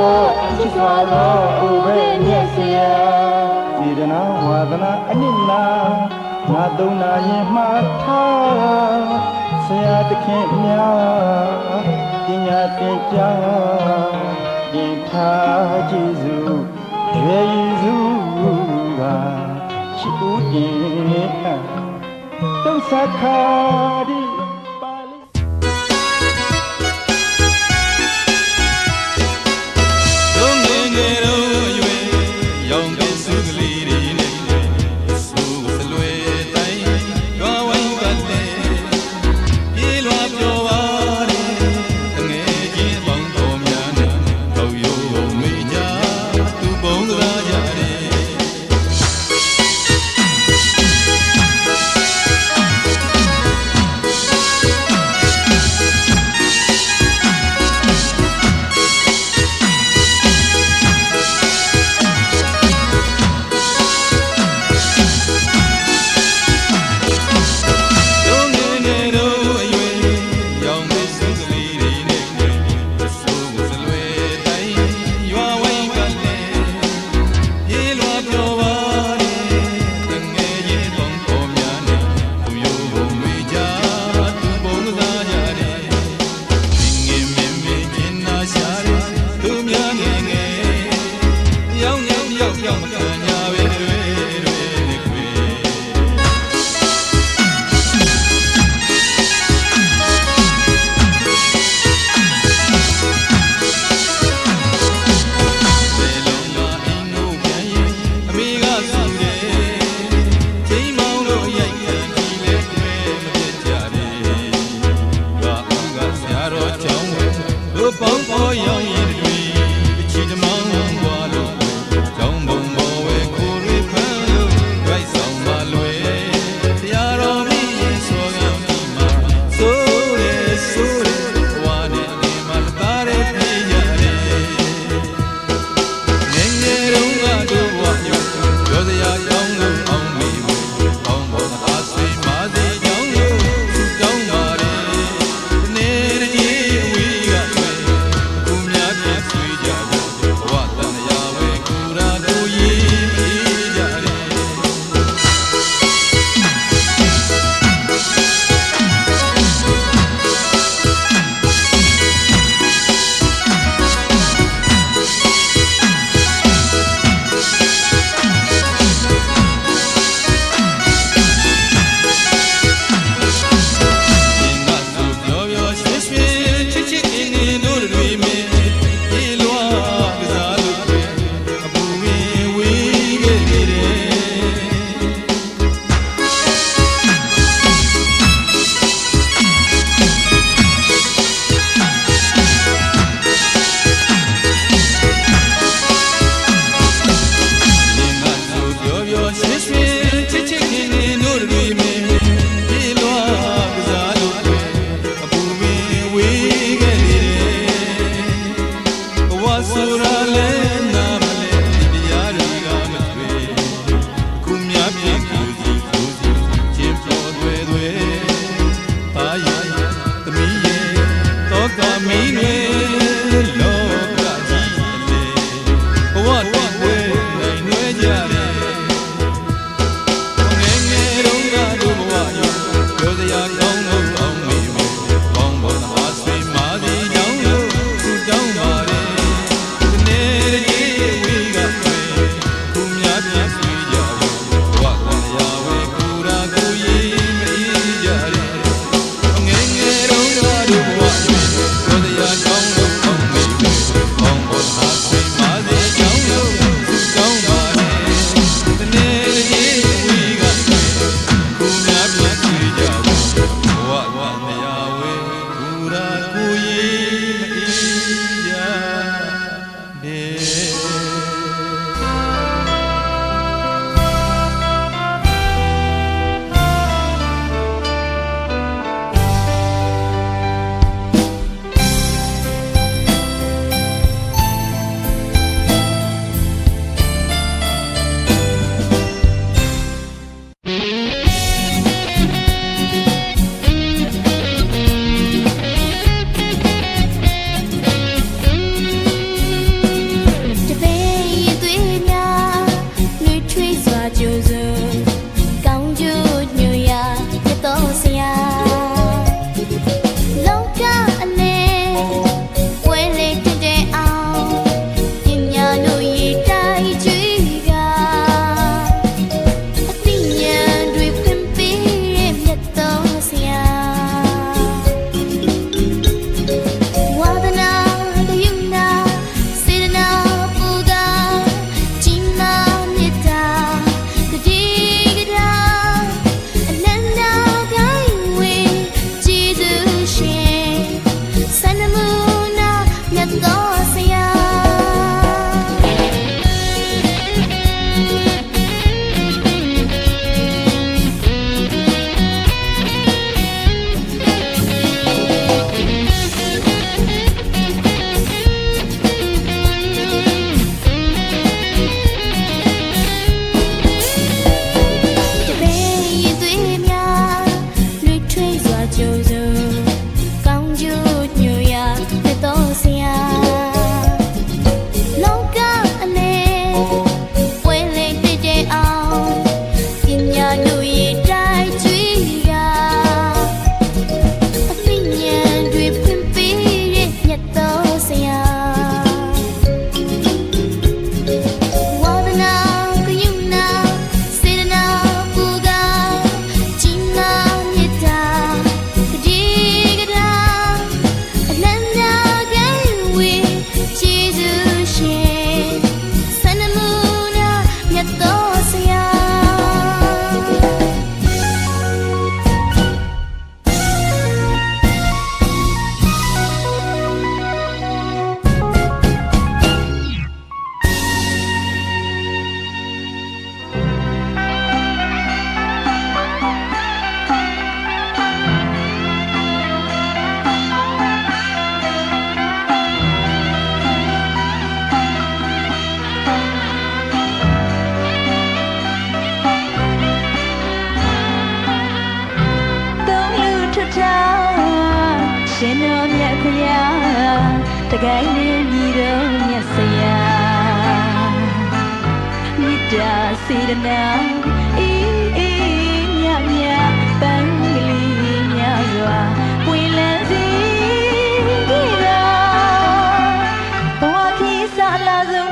သောချစ်စွာသောဥပ္ပေမျက်စေယစေတနာဝါသနာအနစ်နာငါသုံးနာရင်မှားထားဆရာတခင်များပညာသင်ကြားပြင်ထားကျေးဇူးရေယေဇူးကချစ်ဦးတင်တုတ်ဆခါဒီ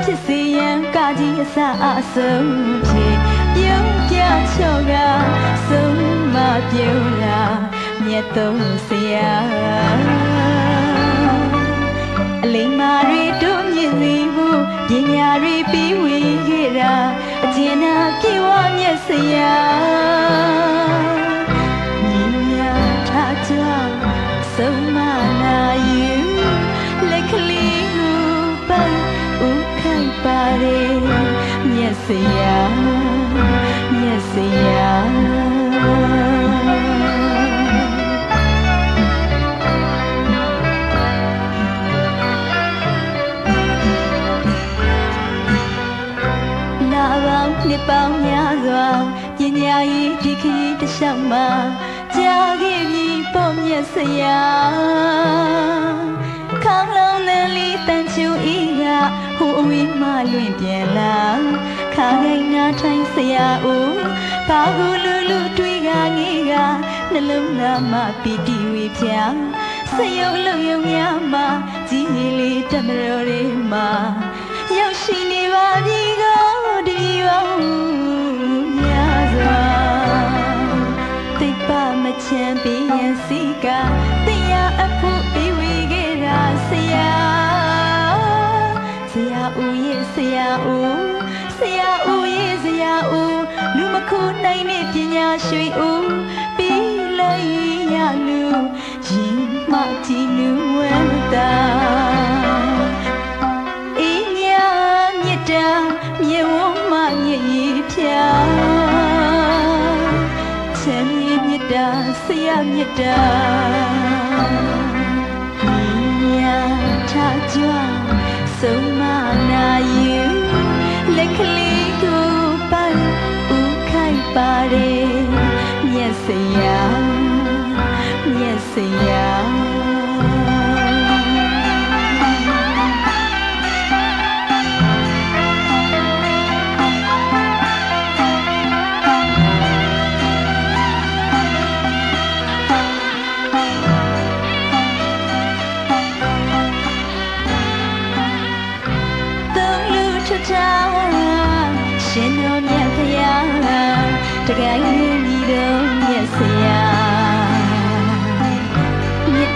ဖြစ်စေရန်ကာကြီးအစအဆုံးဖြစ်ပြုံးပြချော့ကဆုံးမပြုံးရာမြတ်သုံးဆရာအလိမ္မာတွေတို့မြင့်စီမှုပညာတွေပြီးဝေခဲ့တာအကျဉ်းနာပြေဝမြတ်ဆရာညီညာထားကြွဆုံး င်ပါれမြတ်ဆရာမြတ်ဆရာနာပေါင်းနှစ်ပေါင်းများစွာပညာရေးဒီခရီးတစ်လျှောက်မှာကြာခဲ့ပြီပေါ့မြတ်ဆရာခေါင်းလုံးလန်းလေးတန်ချူဤက ဟိုအဝေးမှလွင့်ပြန်လာခါခိုင်နာထိုင်ဆရာဦးဘာကူလူလူတွေ့ကငေးကနှလုံးသားမှပီတိဝေဖြာစရုပ်လုံးယုံများမှာကြီးကြီးလေးတမတော်လေးမှာရောက်ရှိနေပါပြီကိုတပည့်ပေါင်းများစွာတိတ်ပါမချမ်းပြရင်စီကတ ဦးဆရာဦးရဲ့ဆရာဦးလူမခုနိုင်တဲ့ပညာရွှေဦးပြီးလိုက်ရလူရင်မကြည့်လူဝမ်းသာအေးမြမြတ်တာမြေဝမမြည်ရဖြာချမ်းမြေမြတ်တာဆရာမြတ်တာမြမြထားကြွဆုံး ခိုင်ပါれမြတ်ဆရာမြတ်ဆရာ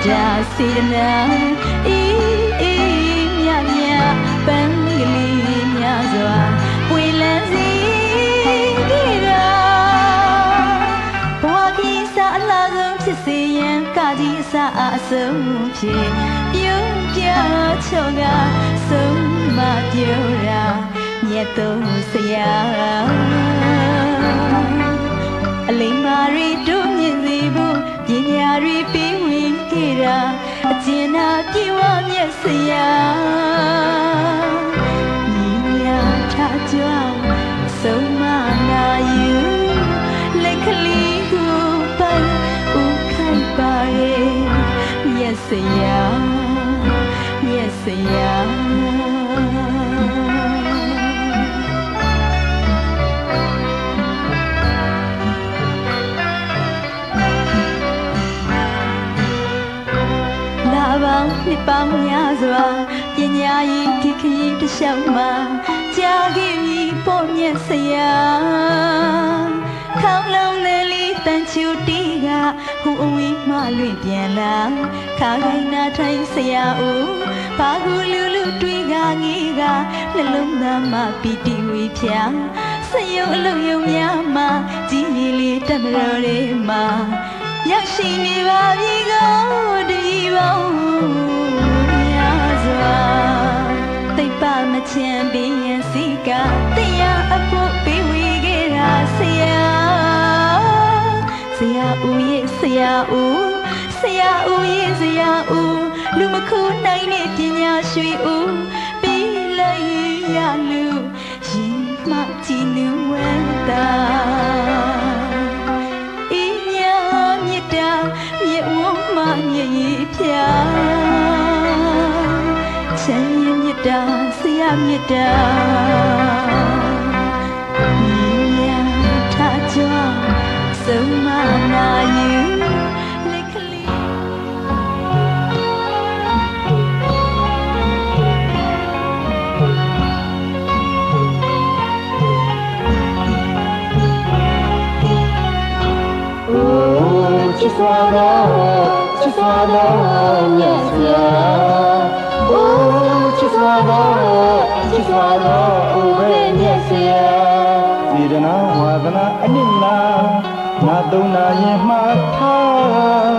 တ်တာစေတနာအေးအေးမြတ်မြတ်ပန်းကလေးများစွာဝေလန်းစီကြရာဘဝကြီးစားအလားဆုံးဖြစ်စေရန်ကာကြီးအစအဆုံးဖြစ်ပြုံးပြချောကဆုံးမပြောရာမြတ်သုံးဆရာအလိမ္မာရီတို့မြင့်စီဖို့ပညာရီပြီးဝင် ခဲ့တာအကျဉ်းနာပြေဝမြတ်ဆရာညီညာထားကြွဆုံးမနာယူလက်ကလေးကိုပိုင်ဥခိုင်ပါရဲ့မြတ်ဆရာမြတ်ဆရာ နှစ်ပေါင်းများစွာပညာရေးဒီခရီးတစ်လျှောက်မှာကြာခဲ့ပြီပေါ့မြတ်ဆရာခေါင်းလုံးလေးလေးတန်ချူတီးကဟိုအဝေးမှလွင့်ပြန်လာခါခိုင်နာထိုင်ဆရာဦးဘာကူလူလူတွေ့ကငေးကနှလုံးသားမှပီတိဝေဖြာစရုပ်အလုံးယုံများမှာကြီးကြီးလေးတမတော်လေးမှာ ရောက်ရှိနေပါပြီကိုတည်ပေါင်းများစွာသိပ်ပါမချမ်းပင်ရင်စီကတရားအဖို့ပေးဝေခဲ့တာဆရာဆရာဦးရဲ့ဆရာဦးဆရာဦးရဲ့ဆရာဦးလူမခုနိုင်တဲ့ပညာရွှေဦးပြီးလိုက်ရလူရင်မှကြည်လူဝမ်းသာ ဗျာချမ်းရင်မြတ်တာဆရာမြတ်တာမြတ်ထားကြဆုံးမနာယူချစ်စွာသော တော့မြတ်စွာအိုးချစ်စွာတော့ချစ်စွာတော့အိုးပဲမြတ်စွာစေတနာဝါဒနာအနစ်နာငါသုံးနာရင်မှားထား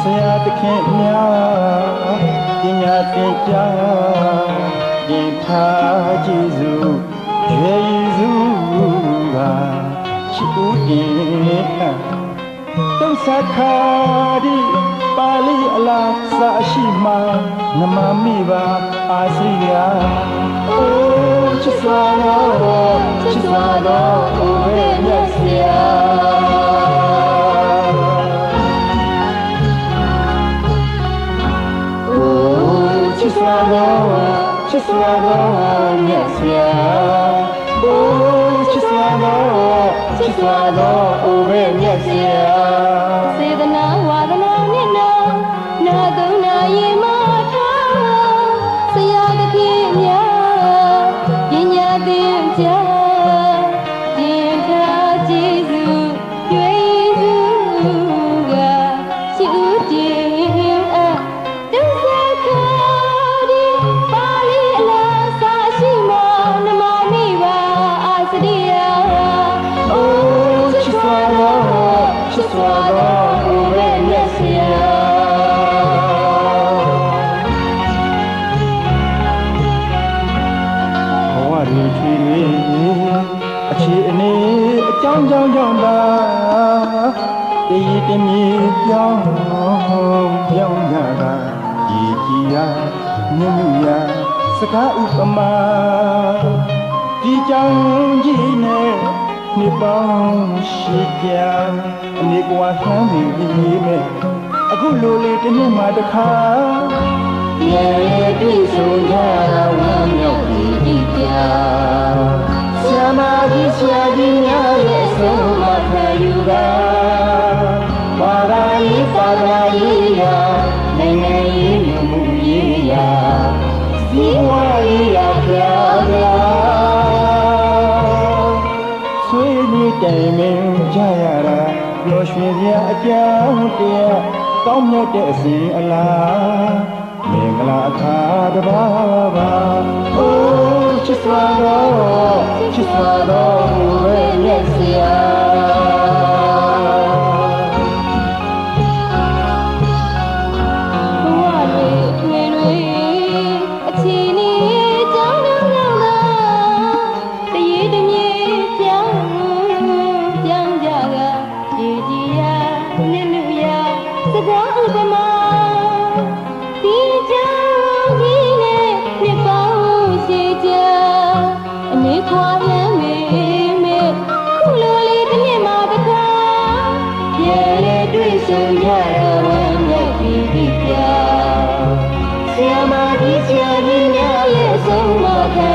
ဆရာသခင်များပညာသင်ကြားရင်ထားကြည်စုရွယ်ရည်စုကချစ်ဦးတင်အပ်တုံးစခါဒီ ချစ်စွာတော့ချစ်စွာတော့အိုးပဲမြတ်စွာအိုးချစ်စွာ ပြောင်းပြောင်းကြတာဒီကြီးရာမြင့်မြတ်ရာစကားဥပမာဒီကြောင့်ကြီးနဲ့နှစ်ပေါင်းရှိကြအနေကွာဆန်းပြီးမဲ့အခုလိုလေတစ်နှစ်မှတစ်ခါရေတွေ့ဆုံကြတာဝမ်းမြောက်ပြီးဒီပြဆရာမကြီးဆရာကြီးများရဲ့ဆုံးမခံယူတာ အကြောင်းတရားကောင်းမြတ်တဲ့အစဉ်အလားမင်္ဂလာအခါတစ်ပါးပါအိုးချစ်စွာတော့ချစ်စွာတော့ များ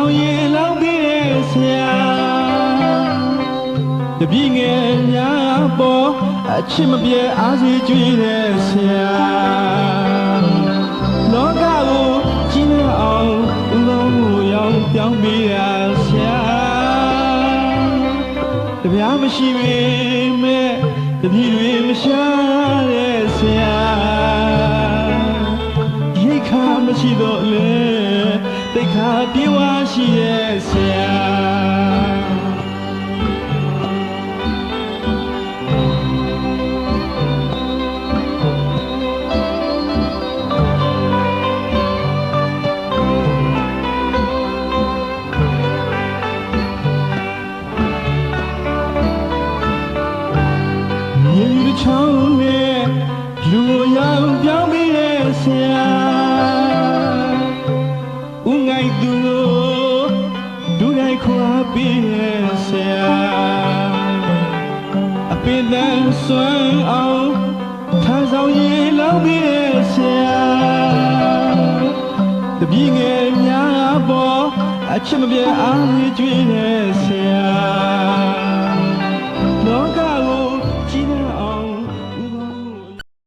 ထမ်းဆောင်ရင်လောက်ပေးရဲ့ဆရာတပြည့်ငယ်များပေါ်အချစ်မပြေအားစီကြွေးတဲ့ဆရာလောကကိုကြီးနေအောင်ဦးကောင်းမှုရောင်ပြောင်းပေးရဆရာတပြားမရှိပေမဲ့တပြည့်တွေမရှာတဲ့ဆရာရိတ်ခါမရှိတော့ လေတိတ်ခါပြေဝရှိရဲ့ဆရာ